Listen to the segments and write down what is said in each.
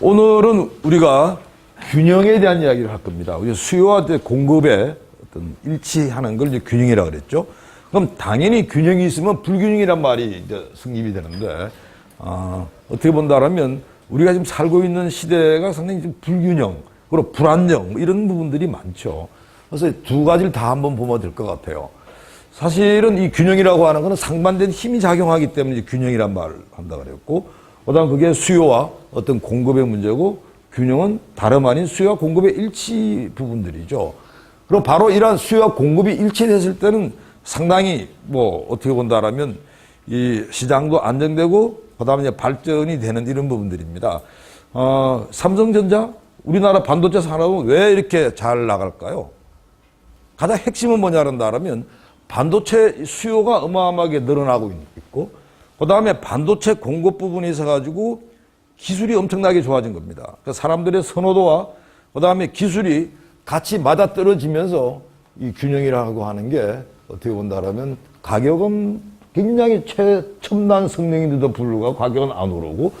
오늘은 우리가 균형에 대한 이야기를 할 겁니다. 우리 수요와 공급의 어떤 일치하는 걸 이제 균형이라고 그랬죠. 그럼 당연히 균형이 있으면 불균형이란 말이 이제 성립이 되는데, 아, 어떻게 본다라면 우리가 지금 살고 있는 시대가 상당히 좀 불균형, 그리고 불안정, 뭐 이런 부분들이 많죠. 그래서 두 가지를 다 한번 보면 될 것 같아요. 사실은 이 균형이라고 하는 것은 상반된 힘이 작용하기 때문에 균형이란 말을 한다 그랬고, 그 다음 그게 수요와 어떤 공급의 문제고, 균형은 다름 아닌 수요와 공급의 일치 부분들이죠. 그럼 바로 이러한 수요와 공급이 일치됐을 때는 상당히 뭐 어떻게 본다라면 이 시장도 안정되고, 그 다음에 이제 발전이 되는 이런 부분들입니다. 어, 삼성전자, 우리나라 반도체 산업은 왜 이렇게 잘 나갈까요? 가장 핵심은 뭐냐는다면 반도체 수요가 어마어마하게 늘어나고 있고 그 다음에 반도체 공급 부분에 있어 가지고 기술이 엄청나게 좋아진 겁니다. 그 사람들의 선호도와 그 다음에 기술이 같이 맞아 떨어지면서 이 균형이라고 하는 게 어떻게 본다라면 가격은 굉장히 최첨단 성능인데도 불구하고 가격은 안 오르고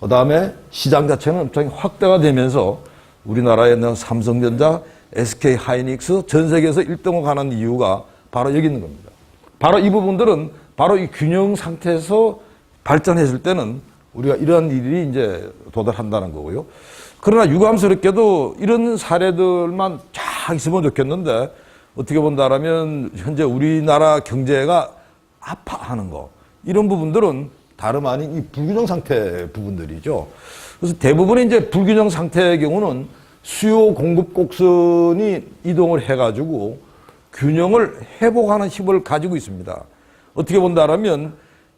그 다음에 시장 자체는 엄청 확대가 되면서 우리나라에 있는 삼성전자, SK 하이닉스 전 세계에서 1등을 가는 이유가 바로 여기 있는 겁니다. 바로 이 부분들은 바로 이 균형 상태에서 발전했을 때는 우리가 이러한 일이 이제 도달한다는 거고요. 그러나 유감스럽게도 이런 사례들만 쫙 있으면 좋겠는데 어떻게 본다라면 현재 우리나라 경제가 아파하는 거 이런 부분들은 다름 아닌 이 불균형 상태 부분들이죠. 그래서 대부분의 이제 불균형 상태의 경우는 수요 공급 곡선이 이동을 해가지고 균형을 회복하는 힘을 가지고 있습니다. 어떻게 본다라면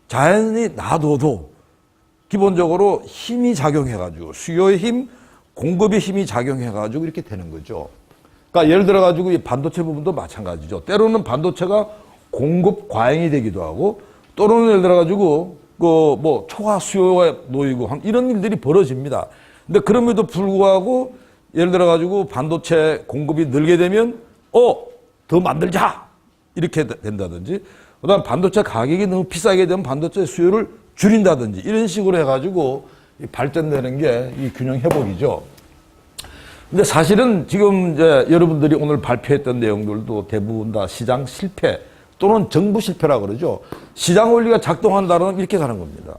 자연이 놔둬도 기본적으로 힘이 작용해가지고 수요의 힘, 공급의 힘이 작용해가지고 이렇게 되는 거죠. 그러니까 예를 들어가지고 이 반도체 부분도 마찬가지죠. 때로는 반도체가 공급 과잉이 되기도 하고 또는 예를 들어가지고 그 뭐 초과 수요에 놓이고 이런 일들이 벌어집니다. 근데 그럼에도 불구하고 예를 들어가지고 반도체 공급이 늘게 되면 어, 더 만들자! 이렇게 된다든지 그 다음 반도체 가격이 너무 비싸게 되면 반도체 수요를 줄인다든지 이런 식으로 해가지고 발전되는 게 이 균형 회복이죠. 근데 사실은 지금 이제 여러분들이 오늘 발표했던 내용들도 대부분 다 시장 실패 또는 정부 실패라 그러죠. 시장 원리가 작동한다는 이렇게 가는 겁니다.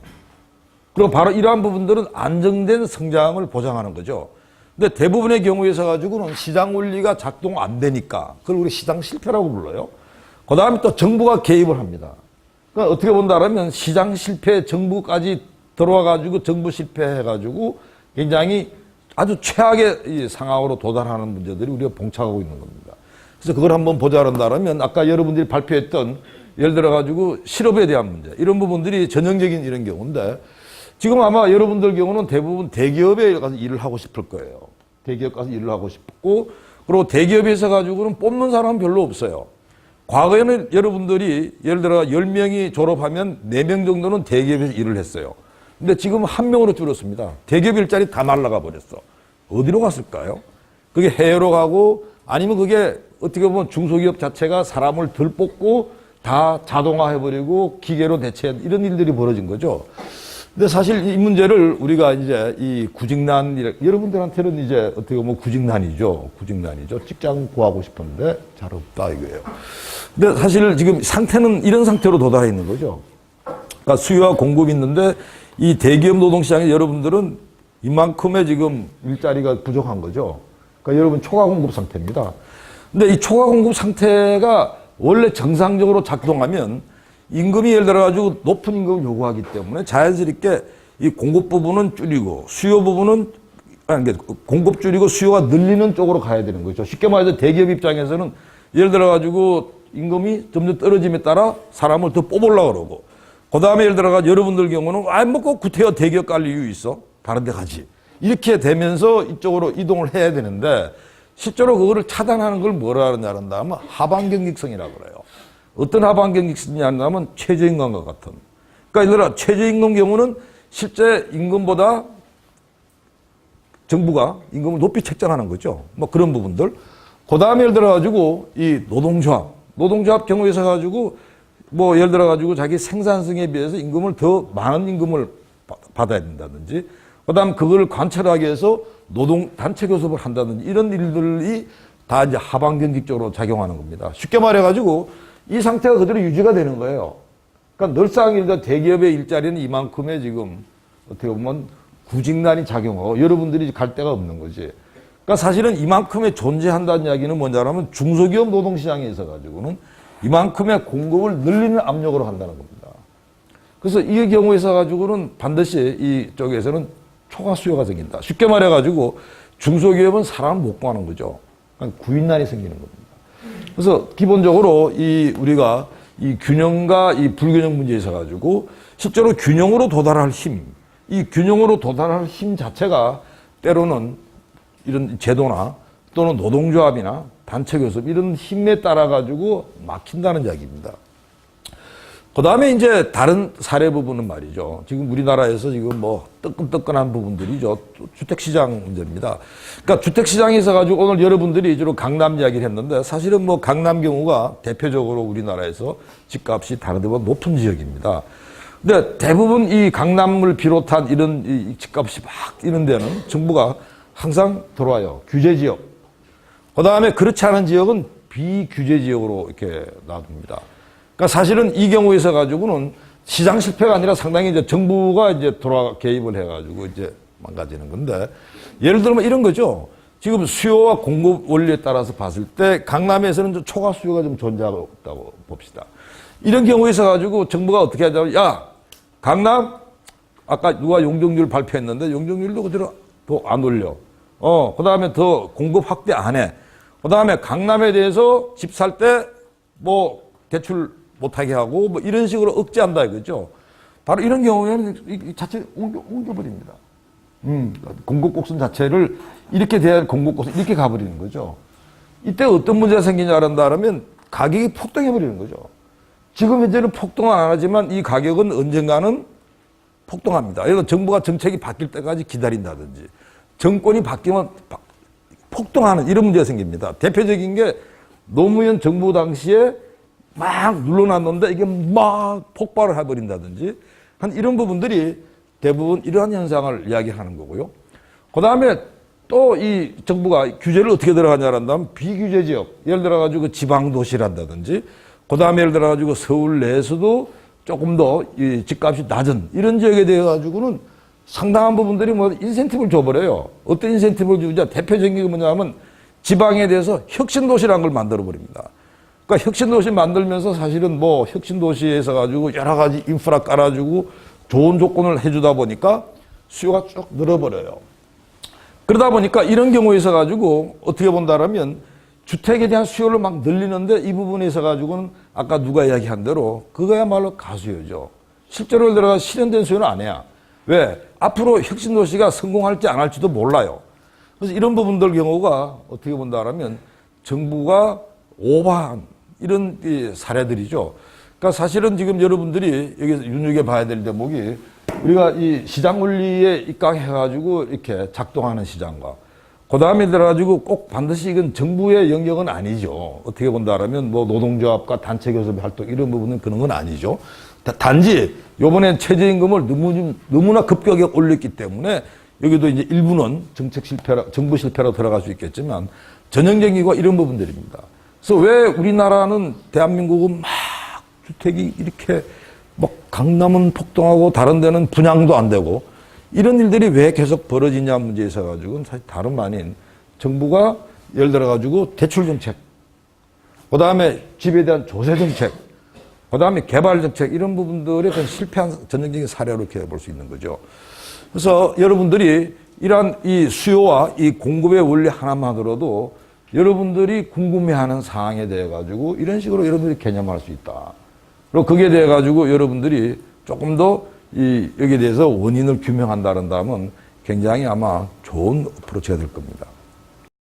그리고 바로 이러한 부분들은 안정된 성장을 보장하는 거죠. 근데 대부분의 경우에 서 가지고는 시장 원리가 작동 안 되니까 그걸 우리 시장 실패라고 불러요. 그 다음에 또 정부가 개입을 합니다. 그러니까 어떻게 본다면 시장 실패 정부까지 들어와 가지고 정부 실패해 가지고 굉장히 아주 최악의 상황으로 도달하는 문제들이 우리가 봉착하고 있는 겁니다. 그래서 그걸 한번 보자 한다면 아까 여러분들이 발표했던 예를 들어 가지고 실업에 대한 문제 이런 부분들이 전형적인 이런 경우인데 지금 아마 여러분들 경우는 대부분 대기업에 가서 일을 하고 싶을 거예요. 대기업 가서 일을 하고 싶고 그리고 대기업에서 가지고는 뽑는 사람은 별로 없어요. 과거에는 여러분들이 예를 들어 10명이 졸업하면 4명 정도는 대기업에서 일을 했어요. 근데 지금 한 명으로 줄었습니다. 대기업 일자리 다 날라가 버렸어. 어디로 갔을까요? 그게 해외로 가고 아니면 그게 어떻게 보면 중소기업 자체가 사람을 덜 뽑고 다 자동화해버리고 기계로 대체 이런 일들이 벌어진 거죠. 근데 사실 이 문제를 우리가 이제 이 구직난, 여러분들한테는 이제 어떻게 보면 구직난이죠. 구직난이죠. 직장 구하고 싶은데 잘 없다 이거예요. 근데 사실 지금 상태는 이런 상태로 도달해 있는 거죠. 그러니까 수요와 공급이 있는데 이 대기업 노동시장에 여러분들은 이만큼의 지금 일자리가 부족한 거죠. 그러니까 여러분 초과 공급 상태입니다. 근데 이 초과 공급 상태가 원래 정상적으로 작동하면 임금이 예를 들어가지고 높은 임금을 요구하기 때문에 자연스럽게 이 공급 부분은 줄이고 수요 부분은 아니, 공급 줄이고 수요가 늘리는 쪽으로 가야 되는 거죠. 쉽게 말해서 대기업 입장에서는 예를 들어가지고 임금이 점점 떨어짐에 따라 사람을 더 뽑으려고 그러고 그 다음에 예를 들어가 여러분들 경우는 아, 뭐꼭 구태여 대기업 갈 이유 있어? 다른 데 가지. 이렇게 되면서 이쪽으로 이동을 해야 되는데 실제로 그거를 차단하는 걸 뭐라 그러냐 한다면 하반경직성이라고 그래요. 어떤 하반경직성이냐면 최저임금과 같은. 그러니까 예를 들어 최저임금 경우는 실제 임금보다 정부가 임금을 높이 책정하는 거죠. 뭐 그런 부분들. 그 다음에 예를 들어가지고 이 노동조합, 노동조합 경우에 서 가지고 뭐 예를 들어가지고 자기 생산성에 비해서 임금을 더 많은 임금을 받아야 된다든지 그 다음 그걸 관찰하기 위해서 노동 단체 교섭을 한다든지 이런 일들이 다 이제 하방 경직적으로 작용하는 겁니다. 쉽게 말해가지고 이 상태가 그대로 유지가 되는 거예요. 그러니까 늘상 일단 대기업의 일자리는 이만큼의 지금 어떻게 보면 구직난이 작용하고 여러분들이 갈 데가 없는 거지. 그러니까 사실은 이만큼의 존재한다는 이야기는 뭐냐면 중소기업 노동시장에 있어 가지고는 이만큼의 공급을 늘리는 압력으로 한다는 겁니다. 그래서 이 경우에 있어 가지고는 반드시 이쪽에서는 초과 수요가 생긴다. 쉽게 말해 가지고 중소기업은 사람 못 구하는 거죠. 그러니까 구인난이 생기는 겁니다. 그래서 기본적으로 이 우리가 이 균형과 이 불균형 문제에 있어 가지고 실제로 균형으로 도달할 힘, 이 균형으로 도달할 힘 자체가 때로는 이런 제도나 또는 노동조합이나 단체 교섭 이런 힘에 따라 가지고 막힌다는 이야기입니다. 그 다음에 이제 다른 사례 부분은 말이죠. 지금 우리나라에서 지금 뭐 뜨끈뜨끈한 부분들이죠. 주택시장 문제입니다. 그러니까 주택시장에 있어가지고 오늘 여러분들이 주로 강남 이야기를 했는데 사실은 뭐 강남 경우가 대표적으로 우리나라에서 집값이 다른 데보다 높은 지역입니다. 근데 대부분 이 강남을 비롯한 이런 이 집값이 막 이런 데는 정부가 항상 들어와요. 규제 지역. 그 다음에 그렇지 않은 지역은 비규제 지역으로 이렇게 놔둡니다. 그러니까 사실은 이 경우에 있어 가지고는 시장 실패가 아니라 상당히 이제 정부가 이제 돌아 개입을 해가지고 이제 망가지는 건데 예를 들면 이런 거죠. 지금 수요와 공급 원리에 따라서 봤을 때 강남에서는 좀 초과 수요가 좀 존재하고 있다고 봅시다. 이런 경우에 있어 가지고 정부가 어떻게 하냐면 야 강남 아까 누가 용적률 발표했는데 용적률도 그대로 더 안 올려. 어, 그 다음에 더 공급 확대 안 해. 그 다음에 강남에 대해서 집 살 때 뭐 대출 못하게 하고 뭐 이런 식으로 억제한다 이거죠. 바로 이런 경우에는 자체 옮겨, 옮겨버립니다. 음, 공급 곡선 자체를 이렇게 돼야 할 공급 곡선 이렇게 가버리는 거죠. 이때 어떤 문제가 생기냐 한다면 가격이 폭등해버리는 거죠. 지금 현재는 폭등은 안 하지만 이 가격은 언젠가는 폭등합니다. 예를 들어 정부가 정책이 바뀔 때까지 기다린다든지 정권이 바뀌면 바- 폭등하는 이런 문제가 생깁니다. 대표적인 게 노무현 정부 당시에 막 눌러놨는데 이게 막 폭발을 해버린다든지 한 이런 부분들이 대부분 이러한 현상을 이야기하는 거고요. 그 다음에 또 이 정부가 규제를 어떻게 들어가냐 한다면 비규제 지역, 예를 들어가지고 지방 도시란다든지 그 다음에 예를 들어가지고 서울 내에서도 조금 더 이 집값이 낮은 이런 지역에 대해 가지고는 상당한 부분들이 뭐 인센티브를 줘버려요. 어떤 인센티브를 주냐 대표적인 게 뭐냐면 지방에 대해서 혁신도시라는 걸 만들어 버립니다. 그러니까 혁신도시 만들면서 사실은 뭐 혁신도시에서 가지고 여러 가지 인프라 깔아주고 좋은 조건을 해주다 보니까 수요가 쭉 늘어버려요. 그러다 보니까 이런 경우에 있어 가지고 어떻게 본다라면 주택에 대한 수요를 막 늘리는데 이 부분에 있어 가지고는 아까 누가 이야기한 대로 그거야말로 가수요죠. 실제로 들어가 실현된 수요는 아니야. 왜? 앞으로 혁신도시가 성공할지 안 할지도 몰라요. 그래서 이런 부분들 경우가 어떻게 본다라면 정부가 오버한 이런 이 사례들이죠. 그러니까 사실은 지금 여러분들이 여기서 눈여겨 봐야 될 대목이 우리가 이 시장 원리에 입각해가지고 이렇게 작동하는 시장과 그 다음에 들어가지고 꼭 반드시 이건 정부의 영역은 아니죠. 어떻게 본다라면 뭐 노동조합과 단체 교섭 활동 이런 부분은 그런 건 아니죠. 다- 단지 요번엔 최저임금을 너무, 너무나 급격하게 올렸기 때문에 여기도 이제 일부는 정책 실패라, 정부 실패로 들어갈 수 있겠지만 전형적인 거 이런 부분들입니다. 그래서 왜 우리나라는 대한민국은 막 주택이 이렇게 뭐 강남은 폭등하고 다른 데는 분양도 안 되고 이런 일들이 왜 계속 벌어지냐 문제에 있어 가지고는 사실 다름 아닌 정부가 예를 들어 가지고 대출 정책, 그 다음에 집에 대한 조세 정책, 그 다음에 개발 정책 이런 부분들에 대한 실패한 전형적인 사례로 이렇게 볼 수 있는 거죠. 그래서 여러분들이 이러한 이 수요와 이 공급의 원리 하나만으로도 여러분들이 궁금해하는 사항에 대해 가지고 이런 식으로 여러분들이 개념할 수 있다. 그리고 거기에 대해 가지고 여러분들이 조금 더 이 여기에 대해서 원인을 규명한다는 다면 굉장히 아마 좋은 어프로치가 될 겁니다.